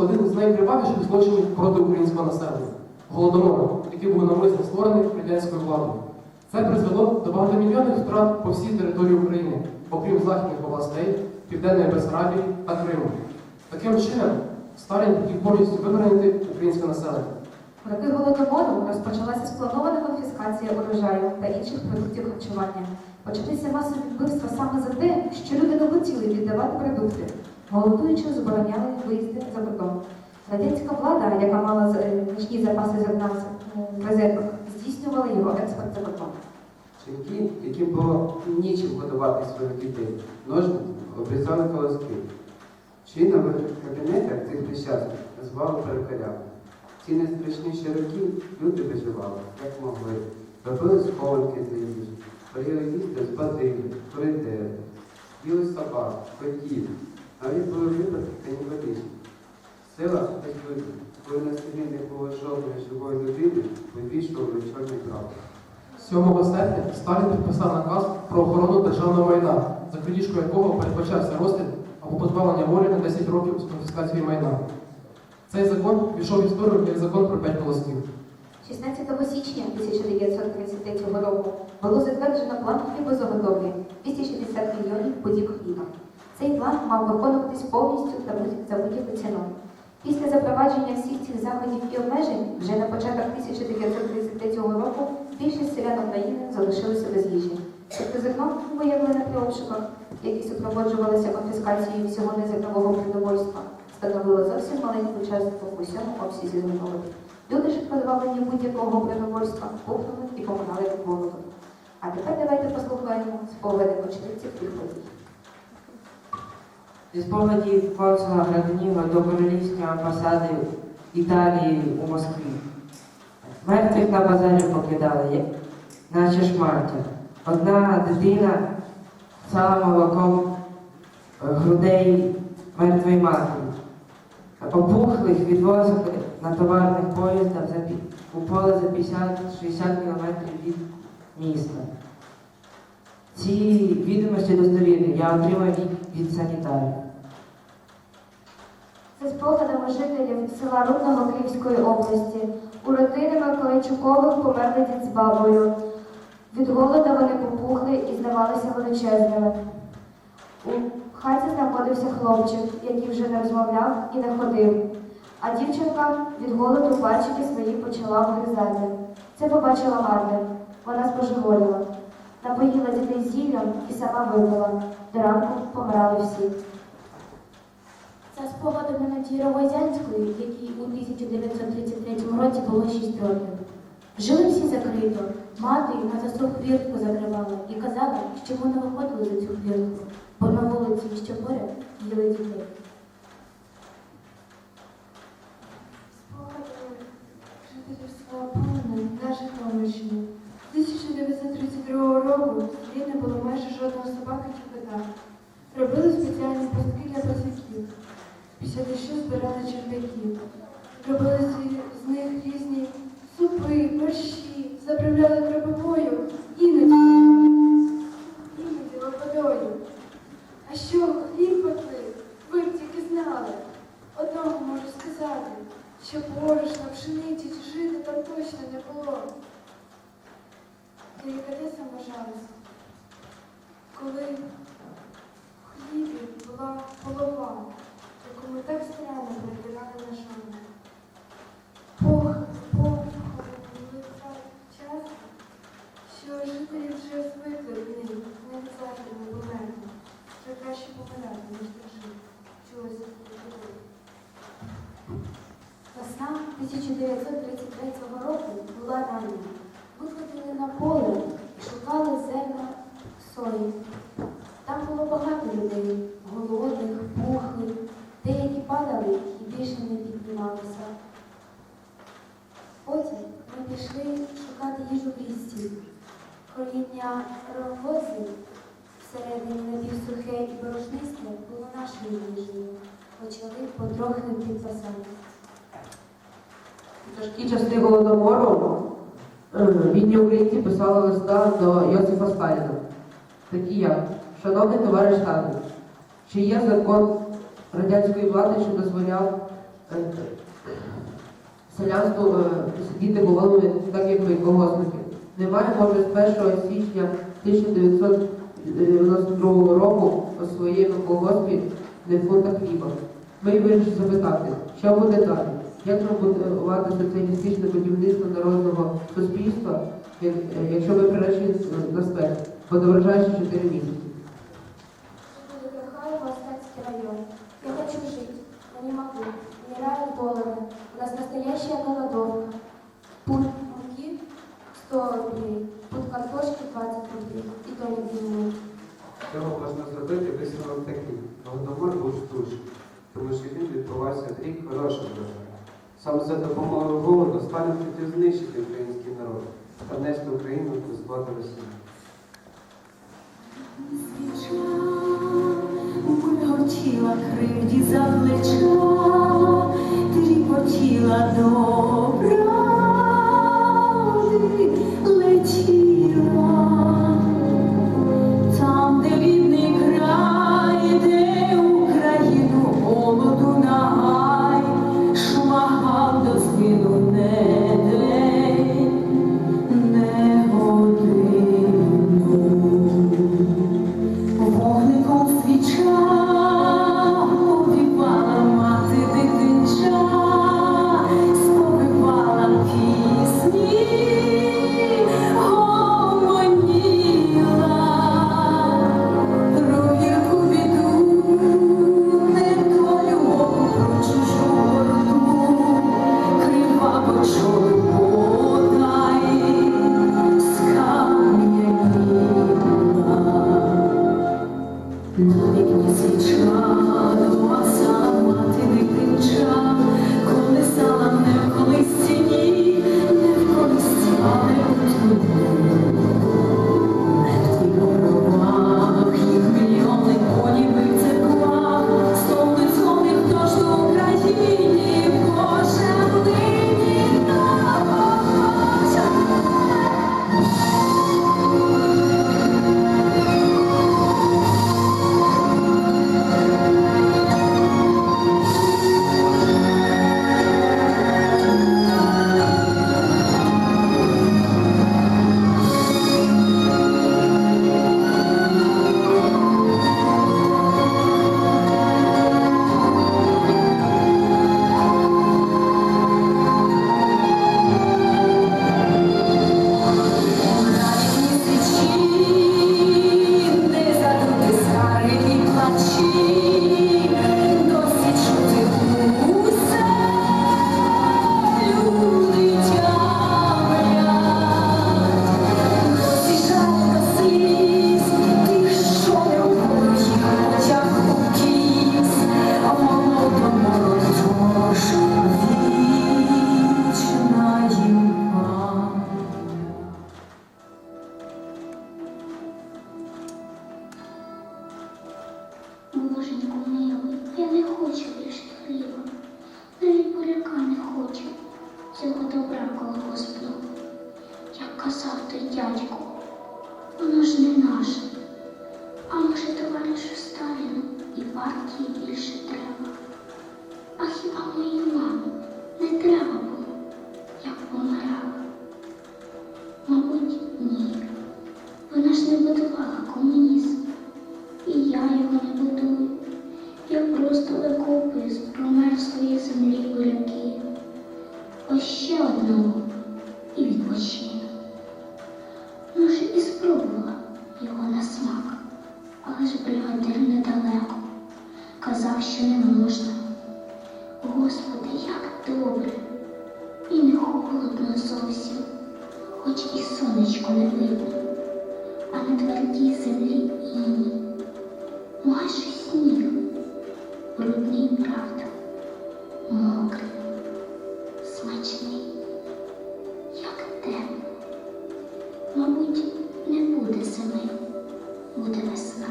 один із найкривавіших злочинів проти українського населення голодомор, який був навмисно створений радянською владою. Це призвело до багатомільйонних втрат по всій території України, окрім західних областей, Південної Бессарабії та Криму. Таким чином, Сталін хотів повністю виборонити українське населення. В роки голодомору розпочалася спланована конфіскація урожаю та інших продуктів харчування. Почалися масові вбивства саме за те, що люди не хотіли віддавати продукти, голодуючи забороняли виїзди за кордон. Радянська влада, яка мала е, значні запаси зерна е, в резервах, здійснювала його експорт за кордон. Жінки, яким було нічим годувати своїх дітей, ножницями обрізали колоски. Чином в кабінетах цих нещасних звали перукарями. Ці найстрашніші роки люди виживали, як могли. Робили схованки для їжі, поїли їсти з бадилля, коридери, їли собак, котів. Навіть були випадки канібалізму. Села десь видно, коли на селі не було жодної живої людини, вивішували чорний прапор. 7 серпня Сталін підписав наказ про охорону державного майна, за крадіжку якого передбачався розстріл або позбавлення волі на 10 років з конфіскації майна. Цей закон пішов в історію як закон про п'ять колосків. 16 січня 1933 року було затверджено план хлібозаготовлі 260 мільйонів пудів хліба. Цей план мав виконуватись повністю за будь-яку ціну. Після запровадження всіх цих заходів і обмежень вже на початок 1933 року більшість селян України залишилися без їжі. Тобто зерно виявлене при обшуках, які супроводжувалися конфіскацією всього незернового продовольства, становило зовсім маленьку частку в усьому обсязі зернових. Люди ж позбавлені будь-якого продовольства, пухнули і помирали від голоду. А тепер давайте послухаємо спогади очевидців тих подій. Зі спогадів консула Градоніва до королівської амбасади Італії у Москві. Мертвих на базарі покидали, наче шмаття. Одна дитина стала молоком е, грудей мертвої матері. Опухлих відвозили на товарних поїздах у поле за 50-60 кілометрів від міста. Ці відомості достовірні я отримав від санітарів. Це спогадами жителів села Рудного Київської області. У родини Миколайчукових померли дід з бабою. Від голода вони попухли і здавалися величезними. У хаті знаходився хлопчик, який вже не розмовляв і не ходив. А дівчинка від голоду пальчики свої почала вгризати. Це побачила мати. Вона споживоліла. Напоїла дітей зіллям і сама випила. До ранку помирали всі. За спогадами Надії Ровозянської, якій у 1933 році було 6 років. Жили всі закрито. Мати на засух хвіртку закривала і казала, що ми не виходили за цю хвіртку, бо на вулиці, що поряд, їли дітей. Спогади жителів села на Житомирщині. 1932 року в не було майже жодного собаки чи кота. Робили спеціальні пастки для пацюків. Після дощу збирали черв'яків. Робили з- них різні супи, борщі, заправляли кропивою, іноді була голова, яку ми так старанно прибирали на шоу. Пох, були так часто, що жителі вже звикли до них, не обов'язково померти. Вже краще помирати, ніж жити. Чулося таке. Весна 1933 року була рання. Виходили на поле і шукали зерна сої. Там було багато людей, голодних, пухлих, деякі падали і більше не піднімалися. Потім ми пішли шукати їжу в лісі. Коріння рогози всередині напівсухе і борошнисте було нашою їжею. Почали потрохи підпасати. У тяжкі часи голодомору е, бідні українці писали листа до Йосифа Сталіна, такі як Шановний товариш Сталін, чи є закон радянської влади, що дозволяв е, селянству е, сидіти голими, так як ви, колгоспники? Немає, може, з 1 січня 1992 року у своєму колгоспі не фунта хліба. Ми вирішили запитати, що буде далі? Як робити соціалістичне будівництво народного суспільства, якщо ви приречені на смерть, подорожаючи 4 місяці? Михайло, Остатский район. Я хочу жить, но не могу. Умираю от голода. У нас настоящая голодовка. Пуд муки 100 рублей, пуд картошки 20 рублей. И то не думаю. Цього можна зробити висновок такий. Голодомор був штучний, тому що він відбувався рік хорошого врожаю. Саме за допомогою голоду Сталін хотів знищити український народ та внести Україну до складу Росії. Кривді за плеча, Боженьку милий, я не хочу більше хліба, навіть буряка не хочу цього добра колгоспного. Як казав той дядько, воно ж не наше. А може, товаришу Сталіну і партії більше треба. А хіба моїй мамі не треба було, як помирала? Мабуть, ні. Вона ж не будувала На своїй землі поляки, ось ще одного і відпочину. Може, і спробувала його на смак, але ж бригадир недалеко казав, що не можна. Господи, як добре, і не холодно зовсім, хоч і сонечко не видно, а на твердій землі і майже сніг, брудний правда. Мабуть, не буде зими, буде весна.